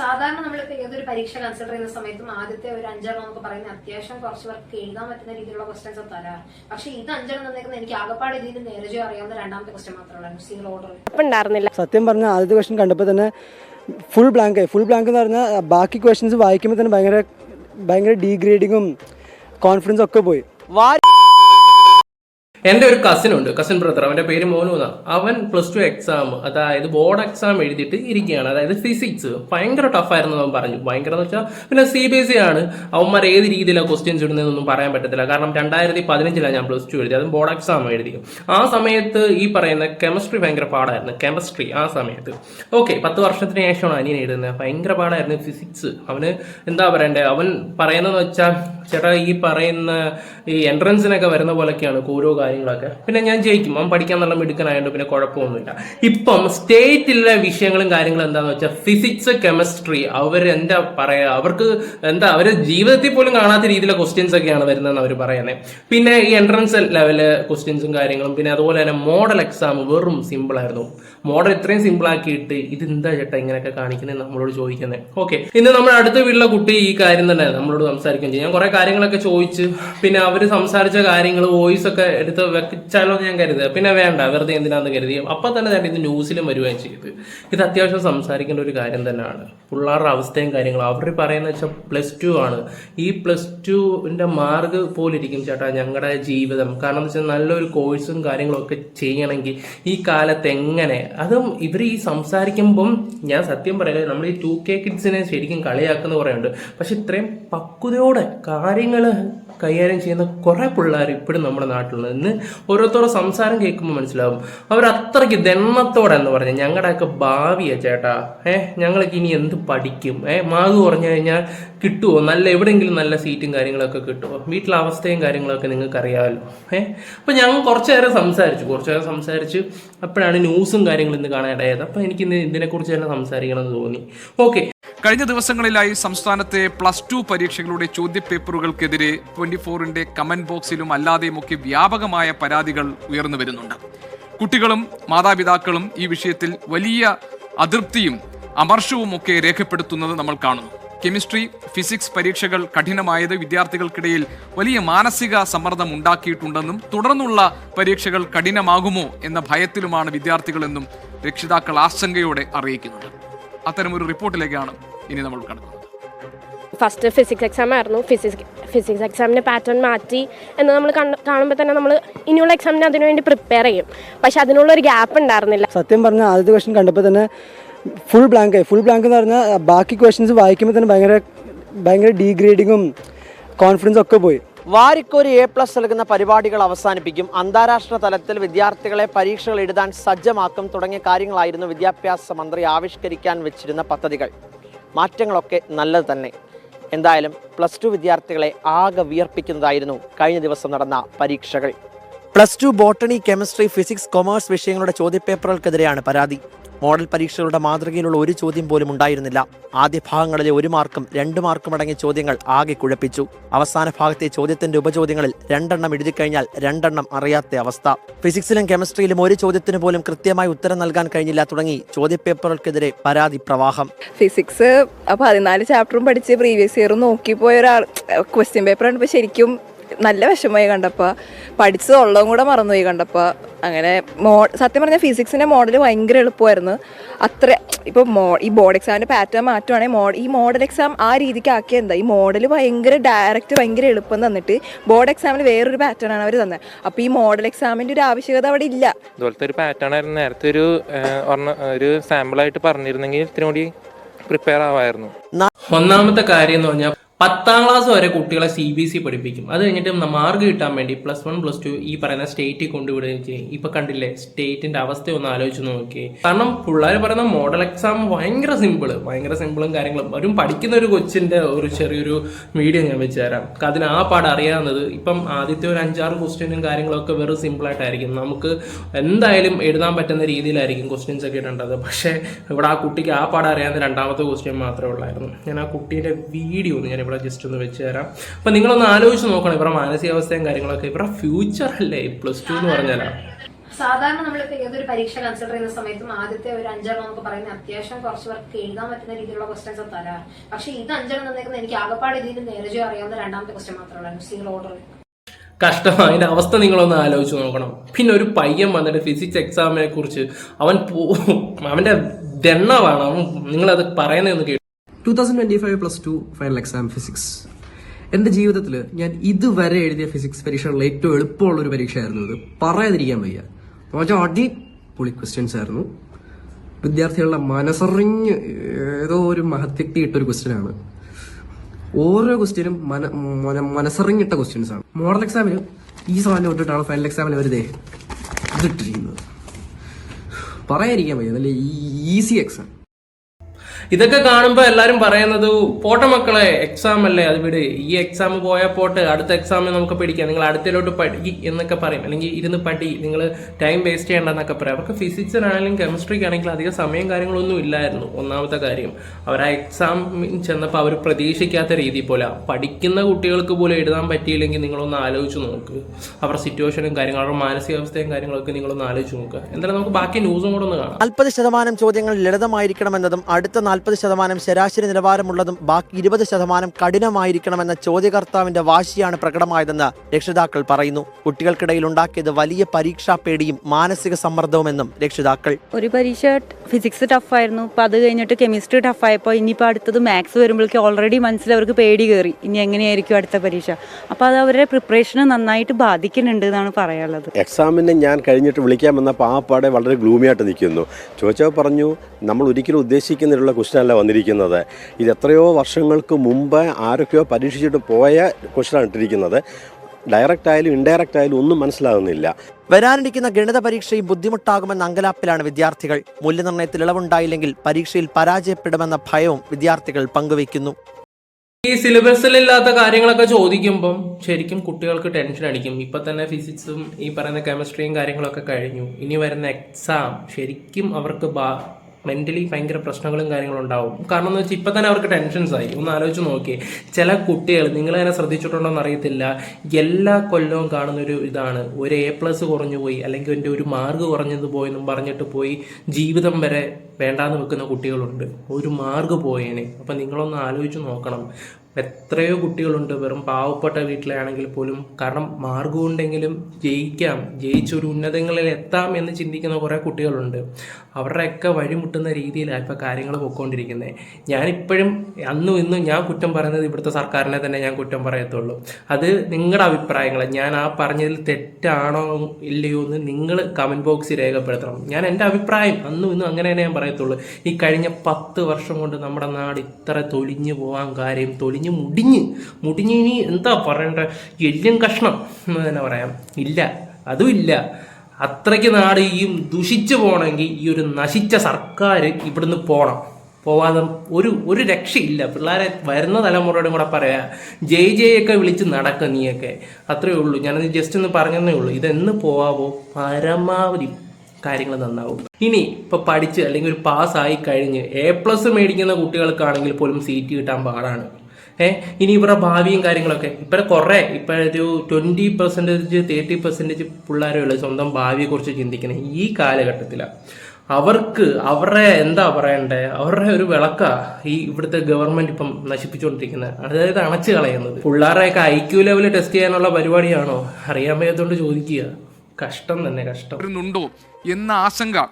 സാധാരണ നമ്മളിപ്പോ ഏതൊരു പരീക്ഷ കൺസിഡർ ചെയ്യുന്ന സമയത്തും ആദ്യത്തെ ഒരു അഞ്ചെണ്ണം നമുക്ക് പറയുന്ന അത്യാവശ്യം കുറച്ച് പേർക്ക് എഴുതാൻ പറ്റുന്ന രീതിയിലുള്ള ക്വസ്റ്റൻസ് തരാറ് പക്ഷെ ഇത് അഞ്ചെണ്ണം തന്നേക്കുന്ന എനിക്ക് ആകപ്പാട് ഇതിന് നേരജോ അറിയാവുന്ന രണ്ടാമത്തെ ക്വസ്റ്റൻ മാത്രമേ സീറോ ഓർഡർ ഉണ്ടായിരുന്നില്ല. സത്യം പറഞ്ഞാൽ ആദ്യത്തെ ക്വസ്റ്റൻ കണ്ടപ്പോൾ തന്നെ ഫുൾ ബ്ലാങ്ക് ആയി. ഫുൾ ബ്ലാങ്ക് എന്ന് പറഞ്ഞാൽ ബാക്കി ക്വസ്റ്റൻസ് വായിക്കുമ്പോൾ തന്നെ ഭയങ്കര ഭയങ്കര ഡീഗ്രേഡിങ്ങും കോൺഫിഡൻസ് ഒക്കെ പോയി. എന്റെ ഒരു കസിൻ ഉണ്ട് കസിൻ ബ്രദർ അവന്റെ പേര് മോനു എന്നാണ് അവൻ പ്ലസ് ടു എക്സാം അതായത് ബോർഡ് എക്സാം എഴുതിയിട്ട് ഇരിക്കുകയാണ്. അതായത് ഫിസിക്സ് ഭയങ്കര ടഫായിരുന്നു അവൻ പറഞ്ഞു. ഭയങ്കര എന്ന് വെച്ചാൽ പിന്നെ സി ബി എസ് ഇ ആണ്. അവന്മാർ ഏത് രീതിയിലാണ് ക്വസ്റ്റ്യൻസ് ഇടുന്നതെന്നൊന്നും പറയാൻ പറ്റത്തില്ല. കാരണം രണ്ടായിരത്തി പതിനഞ്ചിലാണ് ഞാൻ പ്ലസ് ടു എഴുതി അതും ബോർഡ് എക്സാം എഴുതി ആ സമയത്ത് ഈ പറയുന്ന കെമിസ്ട്രി ഭയങ്കര പാടായിരുന്നു. കെമിസ്ട്രി ആ സമയത്ത്. ഓക്കെ പത്ത് വർഷത്തിന് ശേഷമാണ് അനിയൻ എഴുതുന്നത്. ഭയങ്കര പാടായിരുന്നു ഫിസിക്സ് അവന് എന്താ പറയണ്ടേ? അവൻ പറയുന്നതെന്ന് വെച്ചാൽ ചേട്ടാ ഈ പറയുന്ന ഈ എൻട്രൻസിനൊക്കെ വരുന്ന പോലൊക്കെയാണ്. ഓരോ കാര്യങ്ങളൊക്കെ. പിന്നെ ഞാൻ ജയിക്കും. അവൻ പഠിക്കാൻ നല്ല മിടുക്കനായതുകൊണ്ട് പിന്നെ കുഴപ്പമൊന്നുമില്ല. ഇപ്പം സ്റ്റേറ്റിലെ വിഷയങ്ങളും കാര്യങ്ങളും എന്താണെന്ന് വെച്ചാൽ ഫിസിക്സ് കെമിസ്ട്രി അവർ എന്താ പറയുക അവർക്ക് എന്താ അവർ ജീവിതത്തിൽ പോലും കാണാത്ത രീതിയിലെ ക്വസ്റ്റ്യൻസ് ഒക്കെയാണ് വരുന്നതെന്ന് അവർ പറയുന്നത് പിന്നെ ഈ എൻട്രൻസ് ലെവൽ ക്വസ്റ്റ്യൻസും കാര്യങ്ങളും പിന്നെ അതുപോലെ തന്നെ മോഡൽ എക്സാം വെറും സിമ്പിൾ ആയിരുന്നു. മോഡൽ ഇത്രയും സിമ്പിൾ ആക്കിയിട്ട് ഇത് എന്താ ചേട്ടാ ഇങ്ങനെയൊക്കെ കാണിക്കുന്നത് നമ്മളോട് ചോദിക്കുന്നത് ഓക്കെ ഇന്ന് നമ്മുടെ അടുത്ത വീട്ടിലെ കുട്ടി ഈ കാര്യം തന്നെ നമ്മളോട് സംസാരിക്കുകയും ചെയ്യും. ഞാൻ കുറെ കാര്യങ്ങളൊക്കെ ചോദിച്ച് പിന്നെ അവർ സംസാരിച്ച കാര്യങ്ങൾ വോയിസ് ഒക്കെ എടുത്ത് വെച്ചാലോ ഞാൻ കരുതുക. പിന്നെ വേണ്ട വെറുതെ എന്തിനാന്ന് കരുതി. അപ്പൊ തന്നെ ഇത് ന്യൂസിലും വരികയും ചെയ്ത്. ഇത് അത്യാവശ്യം സംസാരിക്കേണ്ട ഒരു കാര്യം തന്നെയാണ്. പിള്ളേരുടെ അവസ്ഥയും കാര്യങ്ങളും അവർ പറയുന്ന വെച്ചാൽ പ്ലസ് ടു ആണ്. ഈ പ്ലസ് ടുവിന്റെ മാർഗ് പോലിരിക്കും ചേട്ടാ ഞങ്ങളുടെ ജീവിതം. കാരണം എന്ന് വെച്ചാൽ നല്ലൊരു കോഴ്സും കാര്യങ്ങളും ഒക്കെ ചെയ്യണമെങ്കിൽ ഈ കാലത്ത് എങ്ങനെ അതും ഇവർ ഈ സംസാരിക്കുമ്പം ഞാൻ സത്യം പറയാം നമ്മൾ ഈ ടു കെ കിഡ്സിനെ ശരിക്കും കളിയാക്കുന്ന പറയുന്നുണ്ട് പക്ഷെ ഇത്രയും പക്വതയോടെ കാര്യങ്ങൾ കൈകാര്യം ചെയ്യുന്ന കുറേ പിള്ളേർ ഇപ്പോഴും നമ്മുടെ നാട്ടിലുണ്ട് ഇന്ന് ഓരോരുത്തരുടെ സംസാരം കേൾക്കുമ്പോൾ മനസ്സിലാവും. അവർ അത്രയ്ക്ക് ദണ്ണത്തോടെ എന്ന് പറഞ്ഞാൽ ഞങ്ങളുടെയൊക്കെ ഭാവിയാ ചേട്ടാ. ഏഹ് ഞങ്ങൾക്ക് ഇനി എന്ത് പഠിക്കും? ഏഹ് മാർക്ക് കുറഞ്ഞു കഴിഞ്ഞാൽ കിട്ടുമോ നല്ല എവിടെയെങ്കിലും നല്ല സീറ്റും കാര്യങ്ങളൊക്കെ കിട്ടുമോ വീട്ടിലെ അവസ്ഥയും കാര്യങ്ങളൊക്കെ നിങ്ങൾക്ക് അറിയാമല്ലോ ഏഹ് അപ്പം ഞങ്ങൾ കുറച്ച് നേരം സംസാരിച്ചു. കുറച്ച് നേരം സംസാരിച്ച് അപ്പോഴാണ് ന്യൂസും കാര്യങ്ങളും ഇന്ന് കാണാൻ ഇടയായത് അപ്പം എനിക്ക് ഇന്ന് ഇതിനെക്കുറിച്ച് തന്നെ സംസാരിക്കണം എന്ന് തോന്നി. ഓക്കെ കഴിഞ്ഞ ദിവസങ്ങളിലായി സംസ്ഥാനത്തെ പ്ലസ് ടു പരീക്ഷകളുടെ ചോദ്യപേപ്പറുകൾക്കെതിരെ ട്വന്റി ഫോറിന്റെ കമന്റ് ബോക്സിലും അല്ലാതെയുമൊക്കെ വ്യാപകമായ പരാതികൾ ഉയർന്നു വരുന്നുണ്ട്. കുട്ടികളും മാതാപിതാക്കളും ഈ വിഷയത്തിൽ വലിയ അതൃപ്തിയും അമർഷവും ഒക്കെ രേഖപ്പെടുത്തുന്നത് നമ്മൾ കാണുന്നു. കെമിസ്ട്രി ഫിസിക്സ് പരീക്ഷകൾ കഠിനമായത് വിദ്യാർത്ഥികൾക്കിടയിൽ വലിയ മാനസിക സമ്മർദ്ദം ഉണ്ടാക്കിയിട്ടുണ്ടെന്നും തുടർന്നുള്ള പരീക്ഷകൾ കഠിനമാകുമോ എന്ന ഭയത്തിലുമാണ് വിദ്യാർത്ഥികളെന്നും രക്ഷിതാക്കൾ ആശങ്കയോടെ അറിയിക്കുന്നുണ്ട്. അത്തരമൊരു റിപ്പോർട്ടിലേക്കാണ് ഇനി നമ്മൾ കടക്കുന്നത് ഫസ്റ്റ് ഫിസിക്സ് എക്സാം ആയിരുന്നു. ഫിസിക്സ് ഫിസിക്സ് എക്സാമിന്റെ പാറ്റേൺ മാറ്റി എന്ന് നമ്മൾ കാണുമ്പോൾ തന്നെ നമ്മൾ ഇനിയുള്ള എക്സാമിന് അതിനുവേണ്ടി പ്രിപ്പയർ ചെയ്യും. പക്ഷെ അതിനുള്ള ഒരു ഗ്യാപ്പ് ഉണ്ടായിരുന്നില്ല. സത്യം പറഞ്ഞാൽ ആദ്യത്തെ ക്വസ്റ്റൻ കണ്ടപ്പോൾ തന്നെ ഫുൾ ബ്ലാങ്ക് ആയി. ഫുൾ ബ്ലാങ്ക് എന്ന് പറഞ്ഞാൽ ബാക്കി ക്വസ്റ്റ്യൻസ് വായിക്കുമ്പോൾ തന്നെ ഭയങ്കര ഭയങ്കര ഡീഗ്രേഡിങ്ങും കോൺഫിഡൻസ് ഒക്കെ പോയി. വാരിക്കൊരു എ പ്ലസ് നൽകുന്ന പരിപാടികൾ അവസാനിപ്പിക്കും. അന്താരാഷ്ട്ര തലത്തിൽ വിദ്യാർത്ഥികളെ പരീക്ഷകൾ എഴുതാൻ സജ്ജമാക്കും തുടങ്ങിയ കാര്യങ്ങളായിരുന്നു വിദ്യാഭ്യാസ മന്ത്രി ആവിഷ്കരിക്കാൻ വെച്ചിരുന്ന പദ്ധതികൾ. മാറ്റങ്ങളൊക്കെ നല്ലത് തന്നെ. എന്തായാലും പ്ലസ് ടു വിദ്യാർത്ഥികളെ ആകെ വിയർപ്പിക്കുന്നതായിരുന്നു കഴിഞ്ഞ ദിവസം നടന്ന പരീക്ഷകൾ. Plus two botany chemistry physics commerce വിഷയങ്ങളുടെ ചോദ്യപേപ്പറുകൾക്കെതിരെയാണ് പരാതി. മോഡൽ പരീക്ഷകളുടെ മാതൃകയിലുള്ള ഒരു ചോദ്യം പോലും ഉണ്ടായിരുന്നില്ല. ആദ്യ ഭാഗങ്ങളിലെ ഒരു മാർക്കും രണ്ട് മാർക്കും അടങ്ങിയ ചോദ്യങ്ങൾ ആകെ കുഴപ്പിച്ചു. അവസാന ഭാഗത്തെ ചോദ്യത്തിന്റെ ഉപചോദ്യങ്ങളിൽ രണ്ടെണ്ണം എഴുതി കഴിഞ്ഞാൽ രണ്ടെണ്ണം അറിയാത്ത അവസ്ഥ. ഫിസിക്സിലും കെമിസ്ട്രിയിലും ഒരു ചോദ്യത്തിന് പോലും കൃത്യമായി ഉത്തരം നൽകാൻ കഴിഞ്ഞില്ല തുടങ്ങി ചോദ്യപേപ്പറുകൾക്കെതിരെ പരാതി പ്രവാഹം. ഫിസിക്സ് പതിനാല് ചാപ്റ്ററും പഠിച്ച് പ്രീവിയസ് ഇയറും പോയ ഒരാൾ ക്വസ്റ്റ്യൻ പേപ്പർ കണ്ടപ്പോൾ ശരിക്കും നല്ല വിഷമമായി കണ്ടപ്പോൾ പഠിച്ചതുള്ളതും കൂടെ മറന്നുപോയി കണ്ടപ്പോൾ അങ്ങനെ മോ സത്യം പറഞ്ഞാൽ ഫിസിക്സിന്റെ മോഡൽ ഭയങ്കര എളുപ്പമായിരുന്നു. അത്ര ഇപ്പോൾ മോ ഈ ബോർഡ് എക്സാമിന്റെ പാറ്റേൺ മാറ്റുവാണെങ്കിൽ മോഡ് ഈ മോഡൽ എക്സാം ആ രീതിക്ക് ആക്കിയ എന്താ? ഈ മോഡൽ ഭയങ്കര ഡയറക്റ്റ് ഭയങ്കര എളുപ്പം തന്നിട്ട് ബോർഡ് എക്സാമിന് വേറൊരു പാറ്റേൺ ആണ് അവർ തന്നത്. അപ്പോൾ ഈ മോഡൽ എക്സാമിന്റെ ഒരു ആവശ്യകത അവിടെ ഇല്ല. ഇതുപോലത്തെ ഒരു പാറ്റേൺ ആയിരുന്നു. നേരത്തെ ഒരു ഒരു സാമ്പിൾ ഒരു സാമ്പിളായിട്ട് പറഞ്ഞിരുന്നെങ്കിൽ ഇത്തിരി കൂടി പ്രിപ്പയർ ആവായിരുന്നു. ഒന്നാമത്തെ കാര്യം എന്ന് പറഞ്ഞാൽ പത്താം ക്ലാസ് വരെ കുട്ടികളെ സി ബി എസ് ഇ പഠിപ്പിക്കും. അത് കഴിഞ്ഞിട്ട് മാർക്ക് കിട്ടാൻ വേണ്ടി പ്ലസ് വൺ പ്ലസ് ടു ഈ പറയുന്ന സ്റ്റേറ്റിൽ കൊണ്ടുവിടുകയും ചെയ്യും ഇപ്പൊ കണ്ടില്ലേ? സ്റ്റേറ്റിന്റെ അവസ്ഥ ഒന്ന് ആലോചിച്ച് നോക്കി കാരണം പിള്ളേർ പറയുന്ന മോഡൽ എക്സാം ഭയങ്കര സിമ്പിൾ ഭയങ്കര സിമ്പിളും കാര്യങ്ങളും. അവരും പഠിക്കുന്ന ഒരു കൊച്ചിന്റെ ഒരു ചെറിയൊരു വീഡിയോ ഞാൻ വെച്ച് തരാം. അതിന് ആ പാട് അറിയാവുന്നത് ഇപ്പം ആദ്യത്തെ ഒരു അഞ്ചാറ് ക്വസ്റ്റ്യനും കാര്യങ്ങളൊക്കെ വെറും സിമ്പിൾ ആയിട്ടായിരിക്കും. നമുക്ക് എന്തായാലും എഴുതാൻ പറ്റുന്ന രീതിയിലായിരിക്കും ക്വസ്റ്റ്യൻസ് ഒക്കെ ഇടേണ്ടത്. പക്ഷേ ഇവിടെ ആ കുട്ടിക്ക് ആ പാട് അറിയാവുന്ന രണ്ടാമത്തെ ക്വസ്റ്റ്യൻ മാത്രമേ ഉള്ളായിരുന്നു. ഞാൻ ആ കുട്ടീന്റെ വീഡിയോ ഒന്ന് ഞാൻ ഇവിടെ ജസ്റ്റ് ഒന്ന് വെച്ച് തരാം. അപ്പം നിങ്ങളൊന്ന് ആലോചിച്ച് നോക്കണം ഇവരുടെ മാനസികാവസ്ഥയും കാര്യങ്ങളൊക്കെ. ഇവരുടെ ഫ്യൂച്ചർ അല്ലേ? പ്ലസ് ടു എന്ന് പറഞ്ഞാലാ. സാധാരണ നമ്മളിപ്പോ ഏതൊരു പരീക്ഷ കൺസിഡർ ചെയ്യുന്ന സമയത്തും ആദ്യത്തെ ഒരു അഞ്ചെണ്ണം നമുക്ക് പറയുന്ന അത്യാവശ്യം കുറച്ച് പേർക്ക് എഴുതാൻ പറ്റുന്ന രീതിയിലുള്ള ക്വസ്റ്റൻസ് തരാ. പക്ഷെ ഇത് അഞ്ചെണ്ണം തന്നേക്കുന്ന എനിക്ക് ആകപ്പാട് ഇതിന് നേരജോ അറിയാവുന്ന രണ്ടാമത്തെ ക്വസ്റ്റൻ മാത്രമേ സിംഗിൾ ഓർഡർ കഷ്ടം അതിന്റെ അവസ്ഥ നിങ്ങളൊന്ന് ആലോചിച്ച് നോക്കണം. പിന്നെ ഒരു പയ്യൻ വന്നിട്ട് ഫിസിക്സ് എക്സാമിനെ കുറിച്ച് അവൻ പോ അവന്റെ ദണ്ണമാണ് അവൻ നിങ്ങളത് പറയുന്നതെന്ന് കേട്ടു. Two thousand twenty five plus two final exam physics എന്റെ ജീവിതത്തിൽ ഞാൻ ഇതുവരെ എഴുതിയ ഫിസിക്സ് പരീക്ഷകളിൽ ഏറ്റവും എളുപ്പമുള്ള ഒരു പരീക്ഷയായിരുന്നു ഇത്. പറയാതിരിക്കാൻ വയ്യ. എന്നുവെച്ചാൽ അടിപൊളി ക്വസ്റ്റ്യൻസ് ആയിരുന്നു. വിദ്യാർത്ഥികളുടെ മനസ്സറിഞ്ഞ് ഏതോ ഒരു മഹത്യക്തി ഇട്ടൊരു ക്വസ്റ്റ്യനാണ് ഓരോ ക്വസ്റ്റ്യനും മന മന- മനസ്സറിഞ്ഞിട്ട ക്വസ്റ്റ്യൻസ് ആണ്. മോഡൽ എക്സാമിന് ഈ സാധനം ഇട്ടിട്ടാണ് ഫൈനൽ എക്സാമിന് അവർ ദേ ഇതിട്ടിരിക്കുന്നത്. പറയാതിരിക്കാൻ വയ്യ. നല്ല ഈസി എക്സാം ഇതൊക്കെ കാണുമ്പോൾ എല്ലാരും പറയുന്നത് പോട്ടെ മക്കളെ എക്സാം അല്ലേ? അത് വിട്. ഈ എക്സാം പോയാൽ പോട്ടെ. അടുത്ത എക്സാം നമുക്ക് പഠിക്കാം നിങ്ങൾ അടുത്തിലോട്ട് പഠി എന്നൊക്കെ പറയും. അല്ലെങ്കിൽ ഇരുന്ന് പഠി. നിങ്ങൾ ടൈം വേസ്റ്റ് ചെയ്യേണ്ടെന്നൊക്കെ പറയും. അവർക്ക് ഫിസിക്സിനാണെങ്കിലും കെമിസ്ട്രിക്കാണെങ്കിലും അധികം സമയം കാര്യങ്ങളൊന്നും ഇല്ലായിരുന്നു. ഒന്നാമത്തെ കാര്യം അവർ ആ എക്സാം ചെന്നപ്പോൾ അവർ പ്രതീക്ഷിക്കാത്ത രീതി പോലെ പഠിക്കുന്ന കുട്ടികൾക്ക് പോലും എഴുതാൻ പറ്റിയില്ലെങ്കിൽ നിങ്ങളൊന്ന് ആലോചിച്ച് നോക്ക്. അവരുടെ സിറ്റുവേഷനും കാര്യങ്ങളും അവരുടെ മാനസികാവസ്ഥയും കാര്യങ്ങളൊക്കെ നിങ്ങളൊന്ന് ആലോചിച്ച് നോക്കുക എന്തായാലും നമുക്ക് ബാക്കി ന്യൂസും കൂടെ ഒന്ന് കാണാം. നാൽപ്പത് ശതമാനം ചോദ്യങ്ങൾ ലളിതമായിരിക്കണമെന്നതും അടുത്ത നാൽപ്പത് ശതമാനം ശരാശരി നിലവാരമുള്ളതും ബാക്കി ഇരുപത് ശതമാനം കഠിനമായിരിക്കണമെന്ന ചോദ്യകർത്താവിന്റെ വാശിയാണ് പ്രകടമായതെന്ന് രക്ഷിതാക്കൾ പറയുന്നു. കുട്ടികൾക്കിടയിൽ ഉണ്ടാക്കിയത് വലിയ പരീക്ഷാ പേടിയും മാനസിക സമ്മർദ്ദവുമെന്നും രക്ഷിതാക്കൾ. ഒരു പരീക്ഷ ഫിസിക്സ് ടഫായിരുന്നു അപ്പോൾ അത് കഴിഞ്ഞിട്ട് കെമിസ്ട്രി ടഫായപ്പോൾ ഇനിയിപ്പോൾ അടുത്തത് മാത്സ് വരുമ്പോഴേക്കും ഓൾറെഡി മനസ്സിൽ അവർക്ക് പേടി കയറി. ഇനി എങ്ങനെയായിരിക്കും അടുത്ത പരീക്ഷ? അപ്പോൾ അത് അവരുടെ പ്രിപ്പറേഷനെ നന്നായിട്ട് ബാധിക്കുന്നുണ്ട് എന്നാണ് പറയാനുള്ളത്. എക്സാമിന് ഞാൻ കഴിഞ്ഞിട്ട് വിളിക്കാൻ വന്നപ്പോൾ ആ പാടെ വളരെ ഗ്ലൂമിയായിട്ട് നിൽക്കുന്നു. ചോദിച്ചാൽ പറഞ്ഞു നമ്മൾ ഒരിക്കലും ഉദ്ദേശിക്കുന്നതിലുള്ള ക്വസ്റ്റ്യൻ അല്ല വന്നിരിക്കുന്നത്. ഇത് എത്രയോ വർഷങ്ങൾക്ക് മുമ്പ് ആരൊക്കെയോ പരീക്ഷിച്ചിട്ട് പോയ ക്വസ്റ്റ്യനാണ് ഇട്ടിരിക്കുന്നത്. ഡയറക്റ്റ് ആയാലും ഇൻഡയറക്റ്റ് ആയാലും ഒന്നും മനസ്സിലാകുന്നില്ല വരാനിരിക്കുന്ന ഗണിത പരീക്ഷയും ബുദ്ധിമുട്ടാകുമെന്ന അങ്കലാപ്പിലാണ് വിദ്യാർത്ഥികൾ. മൂല്യനിർണയത്തിൽ ഇളവുണ്ടായില്ലെങ്കിൽ പരീക്ഷയിൽ പരാജയപ്പെടുമെന്ന ഭയവും വിദ്യാർത്ഥികൾ പങ്കുവയ്ക്കുന്നു. ഈ സിലബസിലില്ലാത്ത കാര്യങ്ങളൊക്കെ ചോദിക്കുമ്പം ശരിക്കും കുട്ടികൾക്ക് ടെൻഷൻ അടിക്കും. ഇപ്പൊ തന്നെ ഫിസിക്സും ഈ പറയുന്ന കെമിസ്ട്രിയും കാര്യങ്ങളൊക്കെ കഴിഞ്ഞു. ഇനി വരുന്ന എക്സാം ശരിക്കും അവർക്ക് മെന്റലി ഭയങ്കര പ്രശ്നങ്ങളും കാര്യങ്ങളും ഉണ്ടാവും. കാരണം എന്ന് വെച്ചാൽ ഇപ്പൊ തന്നെ അവർക്ക് ടെൻഷൻസ് ആയി. ഒന്ന് ആലോചിച്ച് നോക്കിയേ. ചില കുട്ടികൾ നിങ്ങൾ തന്നെ ശ്രദ്ധിച്ചിട്ടുണ്ടോ എന്ന് അറിയത്തില്ല. എല്ലാ കൊല്ലവും കാണുന്ന ഒരു ഇതാണ്. ഒരു എ പ്ലസ് കുറഞ്ഞു പോയി അല്ലെങ്കിൽ എന്റെ ഒരു മാർക്ക് കുറഞ്ഞത് പോയെന്നും പറഞ്ഞിട്ട് പോയി ജീവിതം വരെ വേണ്ടാന്ന് വെക്കുന്ന കുട്ടികളുണ്ട്. ഒരു മാർഗ പോയേനെ. അപ്പം നിങ്ങളൊന്ന് ആലോചിച്ച് നോക്കണം. എത്രയോ കുട്ടികളുണ്ട്. വെറും പാവപ്പെട്ട വീട്ടിലാണെങ്കിൽ പോലും കാരണം മാർഗം ഉണ്ടെങ്കിലും ജയിക്കാം. ജയിച്ചൊരു ഉന്നതങ്ങളിൽ എത്താം എന്ന് ചിന്തിക്കുന്ന കുറേ കുട്ടികളുണ്ട്. അവരുടെയൊക്കെ വഴിമുട്ടുന്ന രീതിയിലാണ് ഇപ്പോൾ കാര്യങ്ങൾ പോയിക്കൊണ്ടിരിക്കുന്നത് ഞാനിപ്പോഴും അന്നും ഇന്നും ഞാൻ കുറ്റം പറയുന്നത് ഇവിടുത്തെ സർക്കാരിനെ തന്നെ ഞാൻ കുറ്റം പറയത്തുള്ളൂ. അത് നിങ്ങളുടെ അഭിപ്രായങ്ങൾ ഞാൻ ആ പറഞ്ഞതിൽ തെറ്റാണോ ഇല്ലയോ എന്ന് നിങ്ങൾ കമന്റ് ബോക്സിൽ രേഖപ്പെടുത്തണം. ഞാൻ എന്റെ അഭിപ്രായം അന്നും ഇന്നും അങ്ങനെ തന്നെ ഞാൻ പറയത്തുള്ളൂ ഈ കഴിഞ്ഞ പത്ത് വർഷം കൊണ്ട് നമ്മുടെ നാട് ഇത്ര തൊലിഞ്ഞു പോകാൻ കാര്യം തൊലിഞ്ഞ് മുടിഞ്ഞ്. മുടിഞ്ഞ് ഇനി എന്താ പറയണ്ട? എല്ലും കഷ്ണം എന്ന് തന്നെ പറയാം. ഇല്ല അതുമില്ല അത്രയ്ക്ക് നാട് ഈ ദുഷിച്ചു പോകണമെങ്കിൽ ഈ ഒരു നശിച്ച സർക്കാർ ഇവിടുന്ന് പോകണം പോവാതെ ഒരു ഒരു രക്ഷയില്ല. പിള്ളേരെ വരുന്ന തലമുറയോടും കൂടെ പറയാ ജയ് ജയ് ഒക്കെ വിളിച്ച് നടക്ക നീയൊക്കെ. അത്രയേ ഉള്ളൂ. ഞാനത് ജസ്റ്റ് ഒന്ന് പറഞ്ഞതേ ഉള്ളൂ. ഇതെന്ന് പോവാവോ? പരമാവധി കാര്യങ്ങൾ നന്നാവും. ഇനി ഇപ്പൊ പഠിച്ച് അല്ലെങ്കിൽ ഒരു പാസ് ആയി കഴിഞ്ഞ് എ പ്ലസ് മേടിക്കുന്ന കുട്ടികൾക്കാണെങ്കിൽ പോലും സീറ്റ് കിട്ടാൻ പാടാണ്. ഏഹ് ഇനി ഇവരുടെ ഭാവിയും കാര്യങ്ങളൊക്കെ. ഇപ്പൊ കുറെ ഇപ്പൊ ഒരു ട്വന്റി പെർസെന്റേജ് തേർട്ടി പെർസെന്റേജ് പിള്ളേരുള്ള സ്വന്തം ഭാവിയെ കുറിച്ച് ചിന്തിക്കുന്നത് ഈ കാലഘട്ടത്തിലാണ് അവർക്ക് അവരുടെ എന്താ പറയണ്ടേ? അവരുടെ ഒരു വിളക്ക ഈ ഇവിടുത്തെ ഗവൺമെന്റ് ഇപ്പം നശിപ്പിച്ചുകൊണ്ടിരിക്കുന്നത് അതായത് അണച്ചു കളയുന്നത്. പിള്ളേരെയൊക്കെ ഐ ക്യു ലെവൽ ടെസ്റ്റ് ചെയ്യാനുള്ള പരിപാടിയാണോ? അറിയാൻ വയ്യാത്തോണ്ട് ചോദിക്കുക. കഷ്ടം തന്നെ കഷ്ടം. എന്ന ആശങ്ക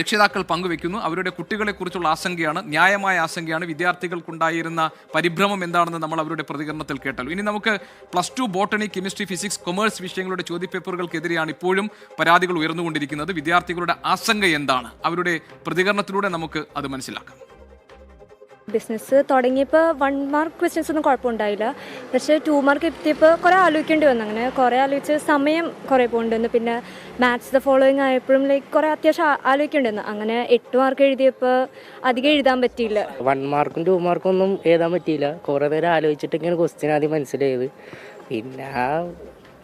രക്ഷിതാക്കൾ പങ്കുവെക്കുന്നു. അവരുടെ കുട്ടികളെക്കുറിച്ചുള്ള ആശങ്കയാണ് ന്യായമായ ആശങ്കയാണ് വിദ്യാർത്ഥികൾക്കുണ്ടായിരുന്ന പരിഭ്രമം എന്താണെന്ന് നമ്മൾ അവരുടെ പ്രതികരണത്തിൽ കേട്ടല്ലോ. ഇനി നമുക്ക് plus two botany chemistry physics commerce വിഷയങ്ങളുടെ ചോദ്യപേപ്പറുകൾക്കെതിരെയാണ് ഇപ്പോഴും പരാതികൾ ഉയർന്നുകൊണ്ടിരിക്കുന്നത്. വിദ്യാർത്ഥികളുടെ ആശങ്ക എന്താണ്? അവരുടെ പ്രതികരണത്തിലൂടെ നമുക്ക് അത് മനസ്സിലാക്കാം. ബിസിനസ് തുടങ്ങിയപ്പോൾ വൺ മാർക്ക് ക്വസ്റ്റ്യൻസ് ഒന്നും കുഴപ്പമുണ്ടായില്ല. പക്ഷേ ടു മാർക്ക് എത്തിയപ്പോൾ കുറേ ആലോചിക്കേണ്ടി വന്നു. അങ്ങനെ കുറേ ആലോചിച്ച് സമയം കുറേ പോകേണ്ടി പിന്നെ മാത്സ് ദ ഫോളോയിങ് ആയപ്പോഴും ലൈക്ക് കുറേ അത്യാവശ്യം ആലോചിക്കേണ്ടി വന്നു. അങ്ങനെ എട്ട് മാർക്ക് എഴുതിയപ്പോൾ അധികം എഴുതാൻ പറ്റിയില്ല. വൺ മാർക്കും ടു മാർക്കും ഒന്നും എഴുതാൻ പറ്റിയില്ല. കുറേ നേരം ആലോചിച്ചിട്ടൊക്കെയാണ് ക്വസ്റ്റ്യൻ ആദ്യം മനസ്സിലായത്. പിന്നെ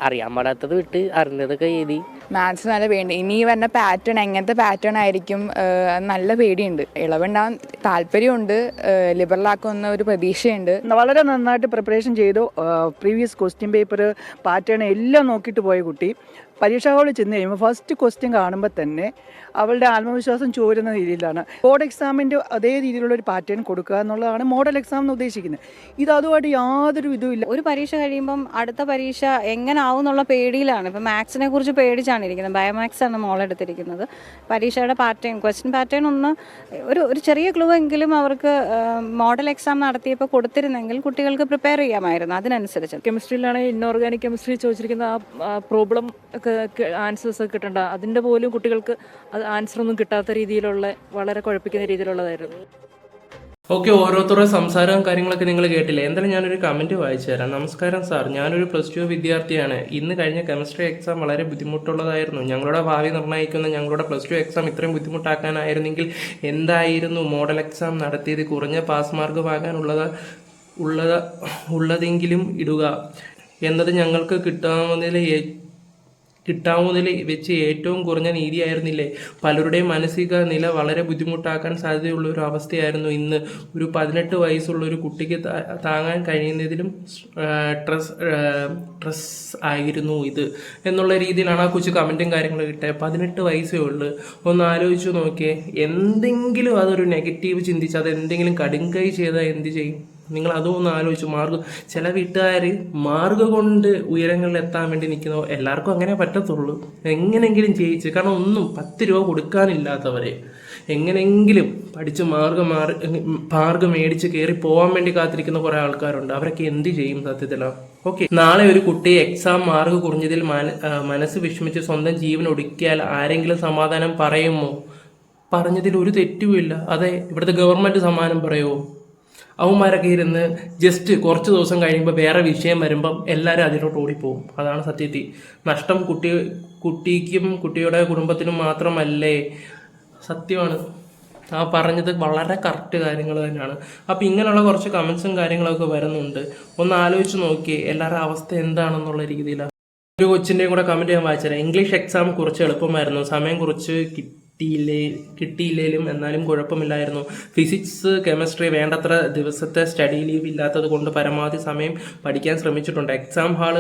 അറിയാൻ പാടാത്തത് വിട്ട് അറിഞ്ഞതൊക്കെ എഴുതി. മാത്സ് നല്ല പേടി. ഇനി വരുന്ന പാറ്റേൺ എങ്ങനത്തെ പാറ്റേൺ ആയിരിക്കും? നല്ല പേടിയുണ്ട്. ഇളവുണ്ടാവാൻ താല്പര്യമുണ്ട്. ലിബറലാക്കുന്ന ഒരു പ്രതീക്ഷയുണ്ട്. വളരെ നന്നായിട്ട് പ്രിപ്പറേഷൻ ചെയ്തു. പ്രീവിയസ് ക്വസ്റ്റ്യൻ പേപ്പർ പാറ്റേൺ എല്ലാം നോക്കിയിട്ട് പോയ കുട്ടി. പരീക്ഷാ ഹാളിൽ ചെന്ന് കഴിയുമ്പോൾ ഫസ്റ്റ് ക്വസ്റ്റ്യൻ കാണുമ്പോൾ തന്നെ അവളുടെ ആത്മവിശ്വാസം ചോരുന്ന രീതിയിലാണ്. ബോർഡ് എക്സാമിന്റെ അതേ രീതിയിലുള്ള ഒരു പാറ്റേൺ കൊടുക്കുക എന്നുള്ളതാണ് മോഡൽ എക്സാം എന്ന് ഉദ്ദേശിക്കുന്നത്. ഇത് അതുമായിട്ട് യാതൊരു ഇതുമില്ല ഒരു പരീക്ഷ കഴിയുമ്പം അടുത്ത പരീക്ഷ എങ്ങനെ ആവും എന്നുള്ള പേടിയിലാണ്. ഇപ്പം മാത്സിനെ കുറിച്ച് പേടിച്ചാണ് ഇരിക്കുന്നത്. ബയോമാക്സ് ആണ് മോൾ എടുത്തിരിക്കുന്നത്. പരീക്ഷയുടെ പാറ്റേൺ ക്വസ്റ്റ്യൻ പാറ്റേൺ ഒന്ന് ഒരു ഒരു ചെറിയ ക്ലൂ എങ്കിലും അവർക്ക് മോഡൽ എക്സാം നടത്തിയപ്പോൾ കൊടുത്തിരുന്നെങ്കിൽ കുട്ടികൾക്ക് പ്രിപ്പയർ ചെയ്യാമായിരുന്നു. അതിനനുസരിച്ച്. കെമിസ്ട്രിയിലാണെങ്കിൽ ഇൻഓർഗാനിക് കെമിസ്ട്രി ചോദിച്ചിരിക്കുന്ന ആ പ്രോബ്ലം ഒക്കെ ആൻസേഴ്സ് ഒക്കെ കിട്ടേണ്ട. അതിന്റെ പോലും കുട്ടികൾക്ക് അത് ആൻസർ ഒന്നും കിട്ടാത്ത രീതിയിലുള്ള വളരെ കുഴപ്പിക്കുന്ന രീതിയിലുള്ളതായിരുന്നു. ഓക്കെ ഓരോരുത്തരുടെ സംസാരവും കാര്യങ്ങളൊക്കെ നിങ്ങൾ കേട്ടില്ല? എന്തായാലും ഞാനൊരു കമന്റ് വായിച്ചു തരാം. നമസ്കാരം സാർ ഞാനൊരു പ്ലസ് ടു വിദ്യാർത്ഥിയാണ്. ഇന്ന് കഴിഞ്ഞ കെമിസ്ട്രി എക്സാം വളരെ ബുദ്ധിമുട്ടുള്ളതായിരുന്നു. ഞങ്ങളുടെ ഭാവി നിർണയിക്കുന്ന ഞങ്ങളുടെ പ്ലസ് ടു എക്സാം ഇത്രയും ബുദ്ധിമുട്ടാക്കാനായിരുന്നെങ്കിൽ എന്തായിരുന്നു മോഡൽ എക്സാം നടത്തിയത്? കുറഞ്ഞ പാസ് മാർക്ക് വാങ്ങാനുള്ളത് ഉള്ളത് ഉള്ളതെങ്കിലും ഇടുക എന്നത് ഞങ്ങൾക്ക് കിട്ടാവുന്നതിൽ കിട്ടാവുന്നതിൽ വെച്ച് ഏറ്റവും കുറഞ്ഞ നീതിയായിരുന്നില്ലേ? പലരുടെയും മാനസിക നില വളരെ ബുദ്ധിമുട്ടാക്കാൻ സാധ്യതയുള്ള ഒരു അവസ്ഥയായിരുന്നു ഇന്ന്. ഒരു പതിനെട്ട് വയസ്സുള്ള ഒരു കുട്ടിക്ക് താങ്ങാൻ കഴിയുന്നതിലും ട്രസ് ട്രസ് ആയിരുന്നു ഇത്. എന്നുള്ള രീതിയിലാണ് ആ കൊച്ചു കമന്റും കാര്യങ്ങളും കിട്ടിയത്. പതിനെട്ട് വയസ്സേ ഉള്ളൂ. ഒന്ന് ആലോചിച്ച് നോക്കിയേ. എന്തെങ്കിലും അതൊരു നെഗറ്റീവ് ചിന്തിച്ച് അത് എന്തെങ്കിലും കടുങ്കൈ ചെയ്താൽ എന്ത് ചെയ്യും? നിങ്ങൾ അതും ഒന്ന് ആലോചിച്ചു മാർഗം ചില വീട്ടുകാർ മാർഗ കൊണ്ട് ഉയരങ്ങളിൽ എത്താൻ വേണ്ടി നിൽക്കുന്ന എല്ലാവർക്കും അങ്ങനെ പറ്റത്തുള്ളൂ. എങ്ങനെങ്കിലും ജയിച്ച് കാരണം ഒന്നും പത്ത് രൂപ കൊടുക്കാനില്ലാത്തവരെ എങ്ങനെങ്കിലും പഠിച്ച് മാർഗം മാറി മാർഗം മേടിച്ച് കയറി പോകാൻ വേണ്ടി കാത്തിരിക്കുന്ന കുറേ ആൾക്കാരുണ്ട്. അവരൊക്കെ എന്ത് ചെയ്യും സത്യത്തിലാണ് ഓക്കെ. നാളെ ഒരു കുട്ടി എക്സാം മാർക്ക് കുറഞ്ഞതിൽ മനസ്സ് വിഷമിച്ച് സ്വന്തം ജീവൻ ഒടുക്കിയാൽ ആരെങ്കിലും സമാധാനം പറയുമോ? പറഞ്ഞതിൽ ഒരു തെറ്റുമില്ല. അതെ ഇവിടുത്തെ ഗവൺമെന്റ് സമാധാനം പറയുമോ അവന്മാരൊക്കെ ഇരുന്ന് ജസ്റ്റ് കുറച്ച് ദിവസം കഴിയുമ്പോൾ വേറെ വിഷയം വരുമ്പം എല്ലാവരും അതിലോട്ട് ഓടിപ്പോവും. അതാണ് സത്യത്തിൽ. നഷ്ടം കുട്ടി കുട്ടിക്കും കുട്ടിയുടെ കുടുംബത്തിനും മാത്രമല്ലേ? സത്യമാണ്. ആ പറഞ്ഞത് വളരെ കറക്റ്റ് കാര്യങ്ങൾ തന്നെയാണ്. അപ്പം ഇങ്ങനെയുള്ള കുറച്ച് കമൻസും കാര്യങ്ങളൊക്കെ വരുന്നുണ്ട്. ഒന്ന് ആലോചിച്ച് നോക്കി എല്ലാവരുടെ അവസ്ഥ എന്താണെന്നുള്ള രീതിയിലാണ് ഒരു കൊച്ചിന്റെയും കൂടെ കമന്റ് ഞാൻ വായിച്ചുതരാം ഇംഗ്ലീഷ് എക്സാം കുറച്ച് എളുപ്പമായിരുന്നു. സമയം കുറച്ച് കിട്ടിയില്ലേ കിട്ടിയില്ലേലും എന്നാലും കുഴപ്പമില്ലായിരുന്നു. ഫിസിക്സ് കെമിസ്ട്രി വേണ്ടത്ര ദിവസത്തെ സ്റ്റഡി ലീവ് ഇല്ലാത്തത് കൊണ്ട് പരമാവധി സമയം പഠിക്കാൻ ശ്രമിച്ചിട്ടുണ്ട്. എക്സാം ഹാൾ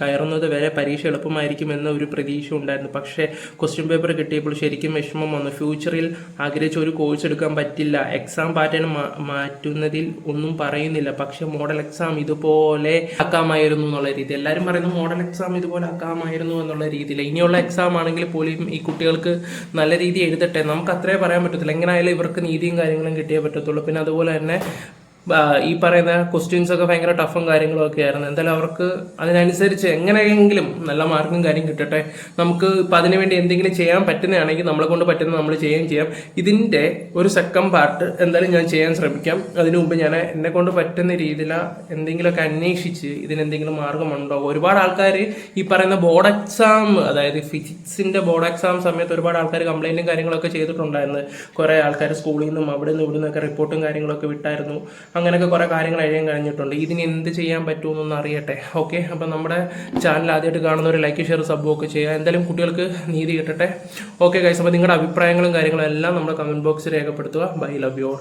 കയറുന്നത് വരെ പരീക്ഷ എളുപ്പമായിരിക്കുമെന്ന ഒരു പ്രതീക്ഷ ഉണ്ടായിരുന്നു. പക്ഷേ ക്വസ്റ്റ്യൻ പേപ്പർ കിട്ടിയപ്പോൾ ശരിക്കും വിഷമം വന്നു. ഫ്യൂച്ചറിൽ ആഗ്രഹിച്ച ഒരു കോഴ്സ് എടുക്കാൻ പറ്റില്ല. എക്സാം പാറ്റേൺ മാറ്റുന്നതിൽ ഒന്നും പറയുന്നില്ല. പക്ഷെ മോഡൽ എക്സാം ഇതുപോലെ ആക്കാമായിരുന്നു എന്നുള്ള രീതി. എല്ലാവരും പറയുന്നു മോഡൽ എക്സാം ഇതുപോലെ ആക്കാമായിരുന്നു എന്നുള്ള രീതിയിൽ ഇനിയുള്ള എക്സാം ആണെങ്കിൽ പോലും ഈ കുട്ടികൾക്ക് നല്ല രീതി എഴുതട്ടെ. നമുക്ക് അത്രേ പറയാൻ പറ്റത്തില്ല. എങ്ങനെയായാലും ഇവർക്ക് നീതിയും കാര്യങ്ങളും കിട്ടിയേ പറ്റത്തുള്ളൂ. പിന്നെ അതുപോലെ തന്നെ ഈ പറയുന്ന ക്വസ്റ്റ്യൻസ് ഒക്കെ ഭയങ്കര ടഫും കാര്യങ്ങളും ഒക്കെ ആയിരുന്നു. എന്തായാലും അവർക്ക് അതിനനുസരിച്ച് എങ്ങനെയെങ്കിലും നല്ല മാർക്കും കാര്യം കിട്ടട്ടെ. നമുക്ക് ഇപ്പം അതിനുവേണ്ടി എന്തെങ്കിലും ചെയ്യാൻ പറ്റുന്നതാണെങ്കിൽ നമ്മളെ കൊണ്ട് പറ്റുന്ന നമ്മൾ ചെയ്യുകയും ചെയ്യാം. ഇതിന്റെ ഒരു സെക്കൻഡ് പാർട്ട് എന്തായാലും ഞാൻ ചെയ്യാൻ ശ്രമിക്കാം. അതിനു മുമ്പ് ഞാൻ എന്നെ കൊണ്ട് പറ്റുന്ന രീതിയിൽ എന്തെങ്കിലുമൊക്കെ അന്വേഷിച്ച് ഇതിനെന്തെങ്കിലും മാർഗമുണ്ടോ? ഒരുപാട് ആൾക്കാർ ഈ പറയുന്ന ബോർഡ് എക്സാം അതായത് ഫിസിക്സിന്റെ ബോർഡ് എക്സാം സമയത്ത് ഒരുപാട് ആൾക്കാർ കംപ്ലൈന്റും കാര്യങ്ങളൊക്കെ ചെയ്തിട്ടുണ്ടായിരുന്നു. കുറേ ആൾക്കാർ സ്കൂളിൽ നിന്നും അവിടെ നിന്നും ഇവിടെ നിന്നൊക്കെ റിപ്പോർട്ടും കാര്യങ്ങളൊക്കെ വിട്ടായിരുന്നു. അങ്ങനെയൊക്കെ കുറേ കാര്യങ്ങൾ എഴുതാൻ കഴിഞ്ഞിട്ടുണ്ട്. ഇതിന് എന്ത് ചെയ്യാൻ പറ്റുമെന്നൊന്ന് അറിയട്ടെ. ഓക്കെ അപ്പം നമ്മുടെ ചാനൽ ആദ്യമായിട്ട് കാണുന്നവർ ലൈക്ക് ഷെയർ സബും ഒക്കെ ചെയ്യുക. എന്തായാലും കുട്ടികൾക്ക് നീതി കിട്ടട്ടെ. ഓക്കെ ഗൈസ് അപ്പോൾ നിങ്ങളുടെ അഭിപ്രായങ്ങളും കാര്യങ്ങളും എല്ലാം നമ്മുടെ കമന്റ് ബോക്സിൽ രേഖപ്പെടുത്തുക. Bye love you all